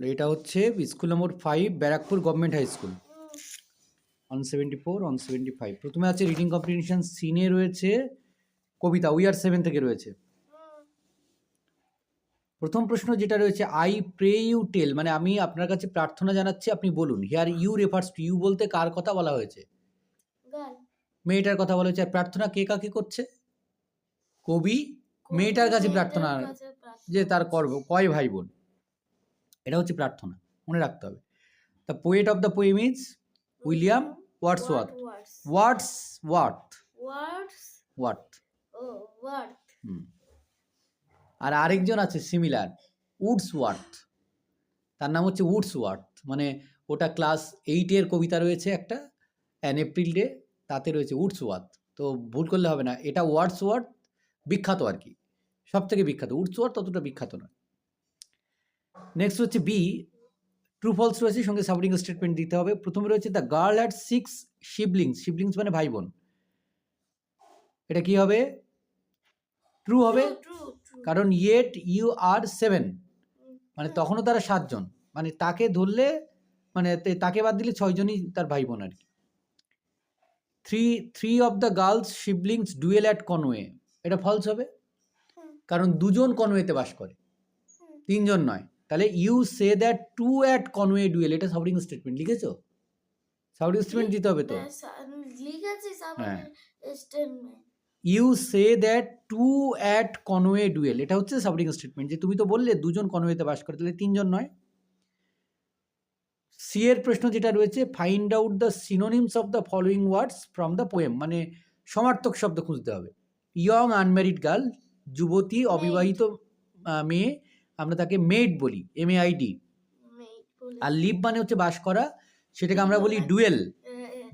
এটা হচ্ছে school number five Barrackpore government high school one seventy four one seventy five প্রথমে আছে reading competition সিনে রয়েছে কবিতা উই আর সেভেন থেকে রয়েছে। প্রথম প্রশ্ন যেটা রয়েছে আই প্রে ইউ টেল মানে আমি আপনার কাছে প্রার্থনা জানাচ্ছি আপনি বলুন। Here you refers to you বলতে কার কথা বলা হয়েছে? মেয়েটার কথা বলা হয়েছে। আর প্রার্থনা কে কাকে করছে? কবি। মেয়েটার কাছে প্রার্থনা। যে তার কর্ম কয় ভাই বোন? এটা হচ্ছে প্রার্থনা মনে রাখতে হবে। The poet of the poem is William Wordsworth Wordsworth Wordsworth আর আরেকজন আছে সিমিলার উডস ওয়ার্থ তার নাম হচ্ছে উডস ওয়ার্থ মানে ওটা ক্লাস এইটের কবিতা রয়েছে একটা অ্যান এপ্রিল ডে তাতে রয়েছে উডস ওয়ার্থ তো ভুল করলে হবে না এটা ওয়ার্ডস ওয়ার্থ বিখ্যাত আর কি সব থেকে বিখ্যাত। উডস ওয়ার্থ ততটা বিখ্যাত নয়। নেক্সট হচ্ছে বি ট্রু ফলস রয়েছে সঙ্গে সাবরিং স্টেটমেন্ট দিতে হবে। প্রথমে রয়েছে the girl had six siblings siblings মানে ভাই বোন এটা কি হবে? ট্রু হবে? কারণ ইয়েট ইউ আর সেভেন মানে তখনও তারা সাতজন। মানে তাকে ধরলে মানে তাকে বাদ দিলে ছয়জনই তার ভাই বোন আর কি। Three three of the girls siblings dwell at Conway এটা ফলস হবে? কারণ দুজন কনওয়েতে বাস করে। তিনজন নয়। তাহলে you say that two at Conway dwell এটা সাবরিং স্টেটমেন্ট লিখেছো? সাবরিং স্টেটমেন্ট দিতে হবে তো। লিখেছি হ্যাঁ। You say that two at Conway dwell এটা হচ্ছে সাবরিং স্টেটমেন্ট যে তুমি তো বললে দুজন কনওয়েতে বাস করে তাহলে তিনজন নয়। সি এর প্রশ্ন যেটা রয়েছে find out the synonyms of the following words from the poem মানে সমার্থক শব্দ খুঁজতে হবে। ইয়ং আনম্যারিড গার্ল যুবতী অবিবাহিত মেয়ে আমরা তাকে মেড বলি এম এ আই ডি আর লিভ মানে হচ্ছে বাস করা সেটাকে আমরা বলি dwell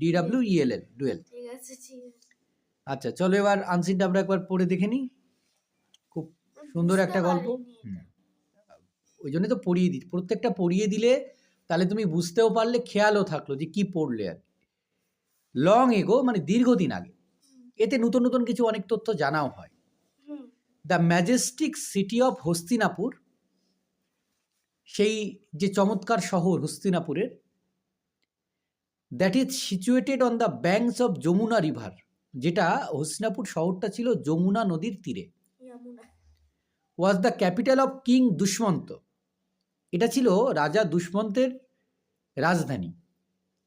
D W E L L dwell. ঠিক আছে আচ্ছা চলো এবার আনসিনটা আমরা একবার পড়ে দেখে নিই। খুব সুন্দর একটা গল্প। ওই জন্য তো পড়িয়ে দিই। প্রত্যেকটা পড়িয়ে দিলে তাহলে তুমি বুঝতেও পারলে খেয়ালও থাকল যে কি পড়লে আর লং এগো মানে দীর্ঘদিন আগে এতে নতুন নতুন কিছু অনেক তথ্য জানাও হয়। The majestic city of Hastinapur সেই যে চমৎকার শহর হস্তিনাপুরের that is situated on the banks of Yamuna river যেটা হস্তিনাপুর শহরটা ছিল যমুনা নদীর তীরে। Was the capital of king Dushyanta এটা ছিল রাজা দুষ্মন্তের রাজধানী।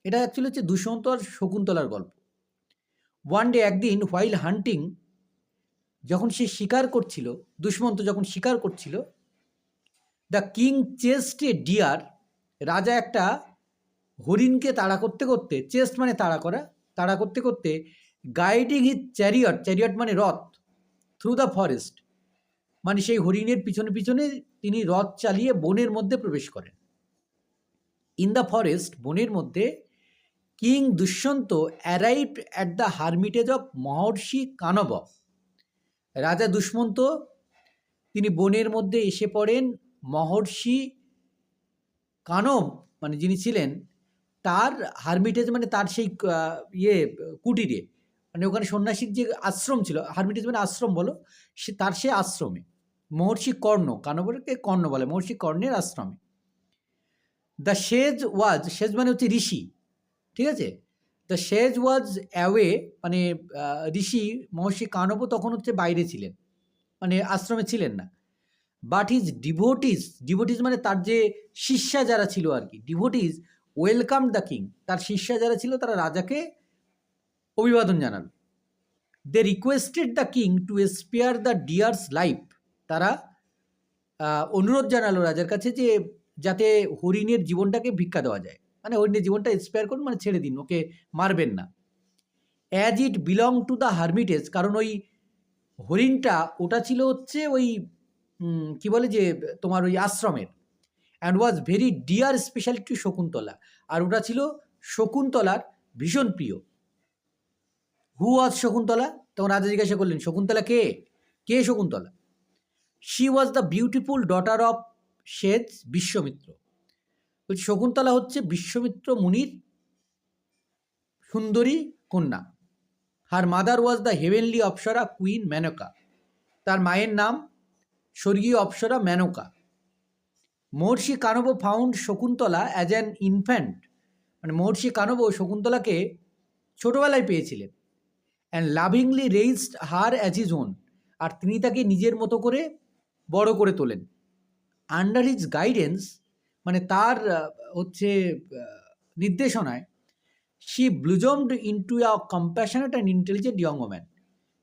এটা অ্যাকচুয়ালি হচ্ছে দুষ্মন্ত আর শকুন্তলার গল্প। ওয়ান ডে একদিন হোয়াইল হান্টিং যখন সে শিকার করছিল দুষ্মন্ত যখন শিকার করছিল the king chased a deer রাজা একটা হরিণকে তাড়া করতে করতে, চেস্ট মানে তাড়া করা, তাড়া করতে করতে গাইডিং হিজ চ্যারিয়ট চ্যারিয়ট মানে রথ থ্রু দ্য ফরেস্ট মানে সেই হরিণের পিছনে পিছনে তিনি রথ চালিয়ে বনের মধ্যে প্রবেশ করেন। ইন দ্য ফরেস্ট বনের মধ্যে king Dushyanta arrive at the hermitage of Maharshi Kanva রাজা দুষ্মন্ত তিনি বনের মধ্যে এসে পড়েন মহর্ষি কানব মানে যিনি ছিলেন, তার হারমিটেজ মানে তার সেই ইয়ে কুটিরে মানে ওখানে সন্ন্যাসীর যে আশ্রম ছিল হারমিটেজ মানে আশ্রম বলো, সে তার সে আশ্রমে, মহর্ষি কর্ণ, কানবরকে কর্ণ বলে, মহর্ষি কর্ণের আশ্রমে। দ্য শেজ ওয়াজ শেজ মানে হচ্ছে ঋষি, ঠিক আছে? দ্য শেজ ওয়াজ অ্যাওয়ে মানে ঋষি, মহর্ষি কানব তখন হচ্ছে বাইরে ছিলেন মানে আশ্রমে ছিলেন না। বাট হিজ ডিভোটিস ডিভোটিস মানে তার যে শিষ্যা যারা ছিল আর কি ডিভোটিস ওয়েলকাম দ্য কিং তার শিষ্যা যারা ছিল তারা রাজাকে অভিবাদন জানালো they requested the king to spare the deer's life তারা অনুরোধ জানালো রাজার কাছে যে যাতে হরিণের জীবনটাকে ভিক্ষা দেওয়া যায়। মানে হরিণের জীবনটা স্পেয়ার করুন মানে ছেড়ে দিন, ওকে মারবেন না। As it belong to the hermitage কারণ ওই হরিণটা, ওটা ছিল হচ্ছে ওই কি বলে যে, তোমার ওই আশ্রমের। And was very dear specially to Shakuntala. আর ওটা ছিল শকুন্তলার ভীষণ প্রিয়। হু ওয়াজ শকুন্তলা? তখন রাজা জিজ্ঞাসা করলেন, শকুন্তলা কে? কে Shakuntala? She was the beautiful daughter of sage Vishwamitra. বলছি, শকুন্তলা হচ্ছে বিশ্বমিত্র মুনির সুন্দরী কন্যা। Her mother was the heavenly apsara queen Menaka তার মায়ের নাম স্বর্গীয় Apsara Menaka Maharshi Kanva found Shakuntala as an infant মানে মহর্ষি কানব শকুন্তলাকে ছোটবেলায় পেয়েছিলেন and lovingly raised her as his own আর তিনি তাকে নিজের মতো করে বড় করে তোলেন। আন্ডার হিজ গাইডেন্স মানে তার হচ্ছে নির্দেশনায় she blossomed into a compassionate and intelligent young woman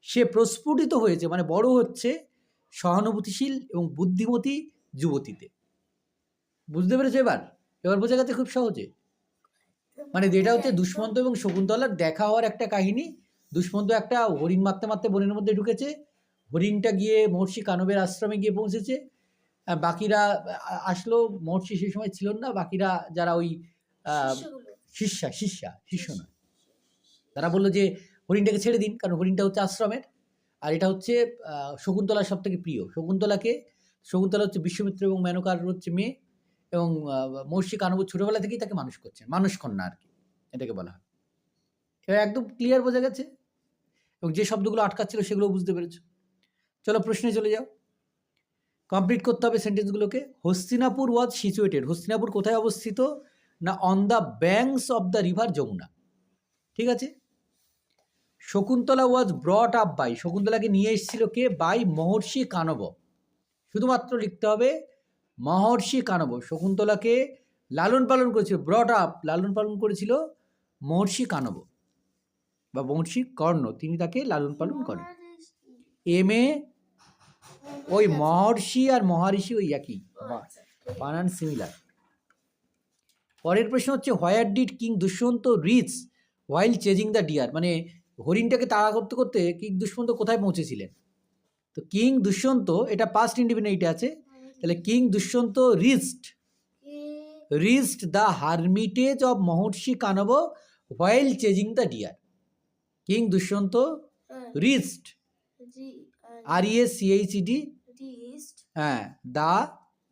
সে প্রস্ফুটিত হয়েছে মানে বড় হচ্ছে সহানুভূতিশীল এবং বুদ্ধিমতী যুবতীতে। বুঝতে পেরেছ এবার? এবার বোঝা গেছে খুব সহজে। মানে যেটা হচ্ছে দুষ্মন্ত এবং শকুন্তলার দেখা হওয়ার একটা কাহিনী। দুষ্মন্ত একটা হরিণ মারতে মারতে বনের মধ্যে ঢুকেছে। হরিণটা গিয়ে মহর্ষি কানবের আশ্রমে গিয়ে পৌঁছেছে। বাকিরা আসলো মহর্ষি সেই সময় ছিলেন না বাকিরা যারা ওই শিষ্যা শিষ্যা শিষ্য নয়। তারা বলল যে হরিণটাকে ছেড়ে দিন কারণ হরিণটা হচ্ছে আশ্রমের। আর এটা হচ্ছে শকুন্তলার সব থেকে প্রিয়। শকুন্তলাকে শকুন্তলা হচ্ছে বিশ্বমিত্র এবং মেনকার হচ্ছে মেয়ে এবং আহ, মহর্ষি ছোটোবেলা থেকেই তাকে মানুষ করছেন মানুষ কন্যা আর কি এটাকে বলা হয়। এবার একদম ক্লিয়ার বোঝা গেছে? এবং যে শব্দগুলো আটকাচ্ছিল সেগুলো বুঝতে পেরেছ? চলো প্রশ্নে চলে যাও। কমপ্লিট করতে হবে সেন্টেন্সগুলোকে হস্তিনাপুর ওয়াজ সিচুয়েটেড হস্তিনাপুর কোথায় অবস্থিত? না on the banks of the river Yamuna. ঠিক আছে? Shakuntala was brought up by শকুন্তলাকে নিয়ে এসেছিল কে? বাই মহর্ষি কানব। শুধুমাত্র লিখতে হবে মহর্ষি কানব। শকুন্তলাকে লালন পালন করেছিল ব্রট আপ লালন পালন করেছিল মহর্ষি কানব বা মহর্ষি কর্ণ। তিনি তাকে লালন পালন করেন। এম এ ওই মহর্ষি আর মহারিষি ওই একই বানান সিমিলার পরের প্রশ্ন হচ্ছে where did king Dushyanta reach while chasing the deer মানে হরিণটাকে তাড়া করতে করতে কিং দুষ্যন্ত কোথায় পৌঁছেছিলেন? তো কিং দুষ্যন্ত এটা পাস্ট ইন্ডিপেন্ডেন্টে আছে তাহলে king Dushyanta reached reached the hermitage of Maharshi Kanva while chasing the deer king Dushyanta reached R E A C H D হ্যাঁ the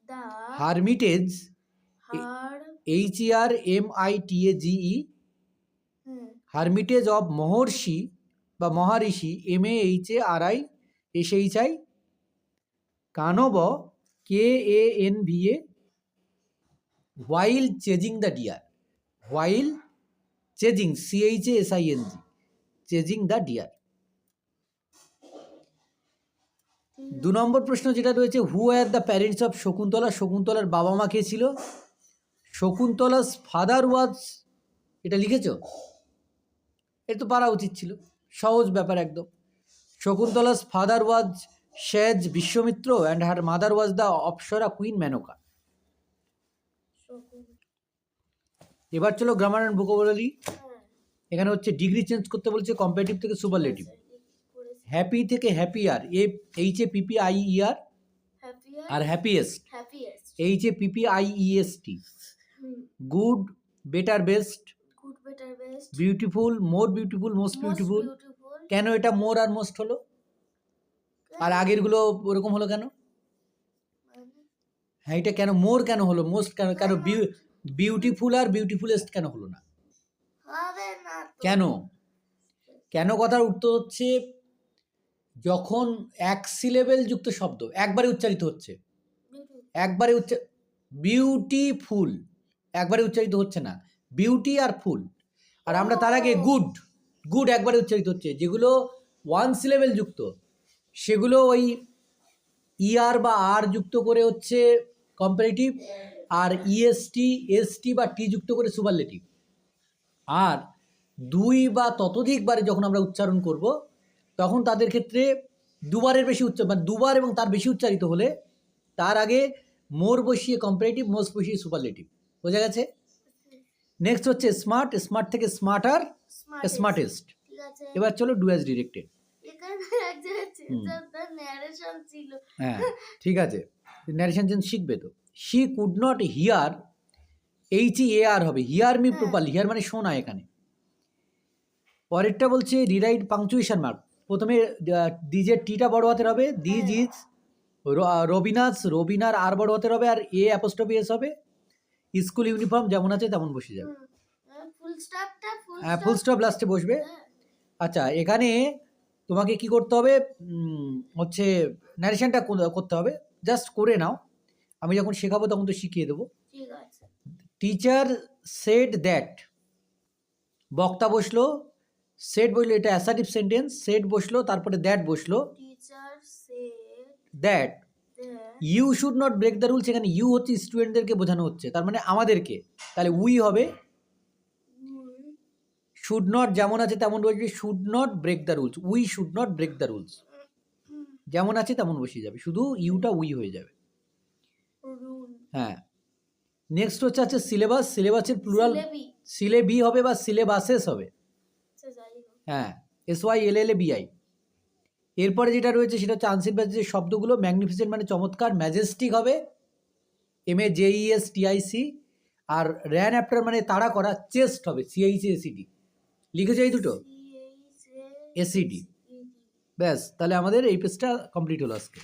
the hermitage H R M I T A G E hermitage of Maharshi বা Maharishi M A H A R I S H I Kanva K A N V A while chasing the deer while chasing C H S I N G chasing the deer দু নম্বর প্রশ্ন যেটা রয়েছে who are the parents of Shakuntala? শকুন্তলার বাবা মা কে ছিল? শকুন্তলাস father ওয়াজ এটা লিখেছ? এটা তো পারা উচিত ছিল। সহজ ব্যাপার একদম। Shakuntala's father was sage Vishwamitra and her mother was the apsara queen Menaka. এবার চলো গ্রামার অ্যান্ড ভোকাবুলারি এখানে হচ্ছে ডিগ্রি চেঞ্জ করতে বলছে কম্পারেটিভ থেকে সুপারলেটিভ হ্যাপি থেকে happier A H A P P I E R R happiest H A P P I E S T good better best beautiful more beautiful most beautiful কেন এটা মোর আর most হলো? আর আগেরগুলো ওরকম হলো কেন? হ্যাঁ এটা কেন মোর কেন হলো? মোস্ট কেন? কেন? বিউটিফুল আর বিউটিফুলেস্ট কেন হলো না? কেন? কেন কথার উত্তর হচ্ছে যখন এক সিলেবেল যুক্ত শব্দ একবারে উচ্চারিত হচ্ছে. একবারে উচ্চ বিউটিফুল একবারে উচ্চারিত হচ্ছে না। বিউটি আর ফুল আর আমরা তার আগে গুড গুড একবারে উচ্চারিত হচ্ছে, যেগুলো ওয়ান সিলেবেল যুক্ত, সেগুলো ওই ইআর বা আর যুক্ত করে হচ্ছে কম্পারেটিভ আর ইএসটি এসটি বা টি যুক্ত করে সুপারলেটিভ আর দুই বা ততোধিকবারে যখন আমরা উচ্চারণ করব, তখন তাদের ক্ষেত্রে দুবারের বেশি উচ্চার মানে দুবার এবং তার বেশি উচ্চারিত হলে তার আগে মোর বসিয়ে কম্পারেটিভ মোস্ট বসিয়ে সুপারলেটিভ বোঝা গেছে? নেক্সট হচ্ছে স্মার্ট স্মার্ট থেকে স্মার্টার. স্মার্টেস্ট এবার চলো ডু অ্যাজ ডিরেক্টেড হ্যাঁ ঠিক আছে। ন্যারেশন চেঞ্জ শিখবে তো। She could not hear H A R হবে। Hear me. প্রপারলি হিয়ার মানে শোনা এখানে। পরেরটা বলছে রিরাইট পাংচুয়েশন মার্ক প্রথমে ডিজের টিটা বড় হাতের হবে। দিজ হ্যাঁ। ইজ রবিনাস রবিনার আর বড় হাতের হবে। আর এ অ্যাপোস্ট্রফি এস হবে। স্কুল ইউনিফর্ম যেমন আছে তেমন বসে যাবে। হ্যাঁ ফুল স্টপ লাস্টে বসবে। আচ্ছা এখানে তোমাকে কি করতে হবে? হচ্ছে ন্যারেশনটা করতে হবে। জাস্ট করে নাও। আমি যখন শেখাবো তখন তো শিখিয়ে দেবো। টিচার সেড দ্যাট বক্তা বসল সেট বসল এটা অ্যাসাটিভ সেন্টেন্স সেট বসল তারপরে দ্যাট বসল। That you should not break the rules এখানে ইউ হচ্ছে স্টুডেন্টদেরকে বোঝানো হচ্ছে। তার মানে আমাদেরকে। তাহলে উই হবে শুড নট যেমন আছে তেমন বসবে should not break the rules we should not break the rules যেমন আছে তেমন বসে যাবে শুধু ইউটা উই হয়ে যাবে। হ্যাঁ। নেক্সট হচ্ছে আছে সিলেবাস সিলেবাসের প্লুরাল সিলেবি হবে বা সিলেবাসেস হবে। হোক। হ্যাঁ এস ওয়াই এল এল এ বিআই এরপরে যেটা রয়েছে সেটা হচ্ছে আনসিন যে শব্দগুলো ম্যাগনিফিসেন্ট মানে চমৎকার ম্যাজেস্টিক হবে। M A J J E S T I C R ran after মানে তাড়া করা চেস্ট হবে সিআইসি এসিডি লিখেছে এই দুটো? এসিডি ব্যাস তাহলে আমাদের এই পেজটা কমপ্লিট হলো আজকে।